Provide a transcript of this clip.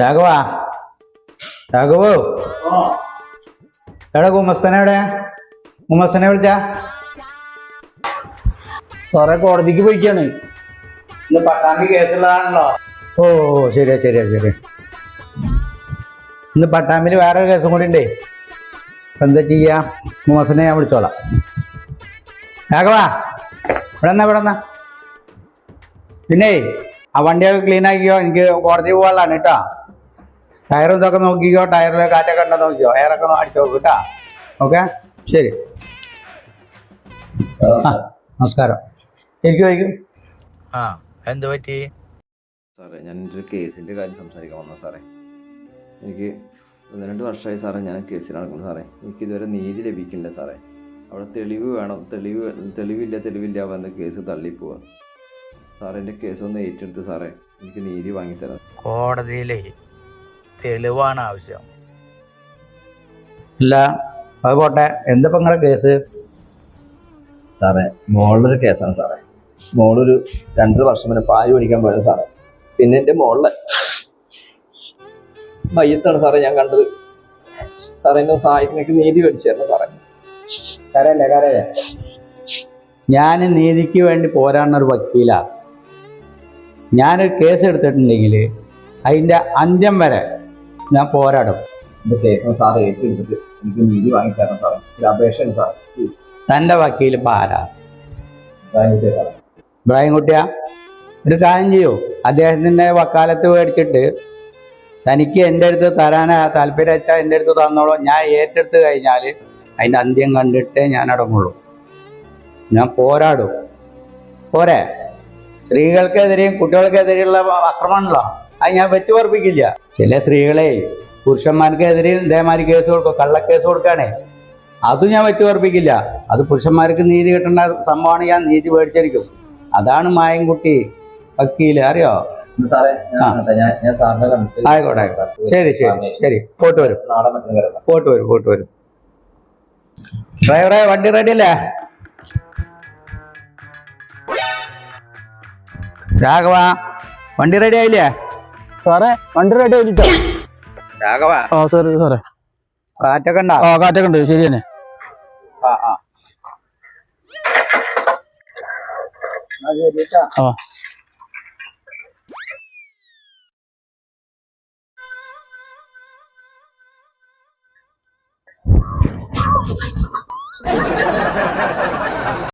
രാഘവാ? രാഘവോ? എവിടെ ഗുമസ്തനെ എവിടെ? ഗുമസ്തനെ വിളിച്ച? സാറേ കോടതിക്ക് പോയിക്കാണ്. ഇന്ന് പട്ടാമ്പി കേസുള്ളതാണല്ലോ. ഓ ശരിയാ ശരിയാ ശരി ഇന്ന് പട്ടാമ്പിൽ വേറൊരു കേസും കൂടി ഉണ്ടേ. എന്താ ചെയ്യാ? ഗുമസ്തനെ ഞാൻ വിളിച്ചോളാം. രാഘവാ ഇവിടെ എന്നാ ഇവിടെ എന്നാ പിന്നെ ആ വണ്ടിയൊക്കെ ക്ലീൻ ആക്കിയോ എനിക്ക് കോടതി പോകാനുള്ളതാണ് കേട്ടോ. ടയറും ഇതൊക്കെ നോക്കിക്കോ ടയറിൽ കാറ്റൊക്കെ ഉണ്ടോ നോക്കിയോ എയറൊക്കെ ഒക്കെ അടിച്ചു നോക്കും കേട്ടോ. ഓക്കെ? ശരി. ആ നമസ്കാരം. എനിക്ക് ചോദിക്കും ആ എന്ത് പറ്റി? സാറേ ഞാൻ എന്റെ ഒരു കേസിന്റെ കാര്യം സംസാരിക്കാൻ വന്ന സാറേ. എനിക്ക് ഒന്ന് രണ്ട് വർഷമായി സാറേ ഞാൻ കേസിൽ നടക്കുന്നത് സാറേ. എനിക്ക് ഇതുവരെ നീതി ലഭിക്കില്ല സാറേ. അവിടെ തെളിവ് വേണം. തെളിവ് തെളിവില്ല തെളിവില്ല വന്ന് കേസ് തള്ളിപ്പോവാ. സാറേ എന്റെ കേസ് ഒന്ന് ഏറ്റെടുത്ത് സാറേ. എനിക്ക് നീതി വാങ്ങിത്തരാം. കോടതിയിലെ തെളിവാണ് ആവശ്യം. ഇല്ല അത് പോട്ടെ. എന്താ നിങ്ങളുടെ കേസ് സാറേ മോളിലൊരു കേസാണ് സാറേ. മോളൊരു രണ്ടര വർഷം മുന്നേ പാൽ പഠിക്കാൻ പോയത് സാറേ. പിന്നെ എന്റെ മോളിലെ മയ്യത്താണ് സാറേ ഞാൻ കണ്ടത്. സാറേ എന്നെ സഹായത്തിനൊക്കെ നീതി മേടിച്ചായിരുന്നു സാറേ. കരയല്ലേ കരയല്ലേ? ഞാൻ നീതിക്ക് വേണ്ടി പോരാടുന്ന ഒരു വക്കീലാ. ഞാനൊരു കേസ് എടുത്തിട്ടുണ്ടെങ്കിൽ അതിന്റെ അന്ത്യം വരെ ഞാൻ പോരാടും. എന്റെ കേസ് സാറ് ഏറ്റെടുത്തിട്ട് എനിക്ക് നീതി വാങ്ങിത്തരണം സാർ ഒരു അപേക്ഷയാണ് സാർ പ്ലീസ് തന്റെ വക്കീൽ ഇപ്പം ആരാ? വാങ്ങിത്തേ സാറേ. ഇബ്രാഹിം കുട്ടിയ ഒരു കാര്യം ചെയ്യൂ. അദ്ദേഹത്തിന്റെ വക്കാലത്ത് മേടിച്ചിട്ട് തനിക്ക് എന്റെ അടുത്ത് തരാനാ താല്പര്യം വെച്ചാൽ എന്റെ അടുത്ത് തന്നോളൂ. ഞാൻ ഏറ്റെടുത്ത് കഴിഞ്ഞാൽ അതിന്റെ അന്ത്യം കണ്ടിട്ടേ ഞാൻ അടങ്ങുള്ളൂ. ഞാൻ പോരാടും. പോരെ. സ്ത്രീകൾക്കെതിരെയും കുട്ടികൾക്കെതിരെയുള്ള ആക്രമണമല്ലോ അത് ഞാൻ വെച്ചു പറപ്പിക്കില്ല ചില സ്ത്രീകളെ പുരുഷന്മാർക്കെതിരെ ഇതേമാതിരി കേസ് കൊടുക്കും കള്ളക്കേസ് കൊടുക്കുകയാണേ അത് ഞാൻ വെച്ചു പറപ്പിക്കില്ല അത് പുരുഷന്മാർക്ക് നീതി കിട്ടേണ്ട സംഭവമാണ് ഞാൻ നീതി മേടിച്ചിരിക്കും അതാണ് മായൻകുട്ടി വക്കീൽ. അറിയോ? ആയിക്കോട്ടെ ആയിക്കോട്ടെ. ശരി ശരി ശരി. പോട്ട് വരാം. പോട്ട് വരും. പോട്ട് വരും ഡ്രൈവറെ വണ്ടി റെഡി അല്ലേ രാഘവ വണ്ടി റെഡി ആയില്ലേ സാറേ വണ്ടി റെഡി ആയിട്ടോ ആ സാറേ സാറേ. കാറ്റൊക്കെ ഉണ്ടോ? ആ കാറ്റൊക്കെ ഉണ്ട് ശരി തന്നെ. ആ ആ. ആ.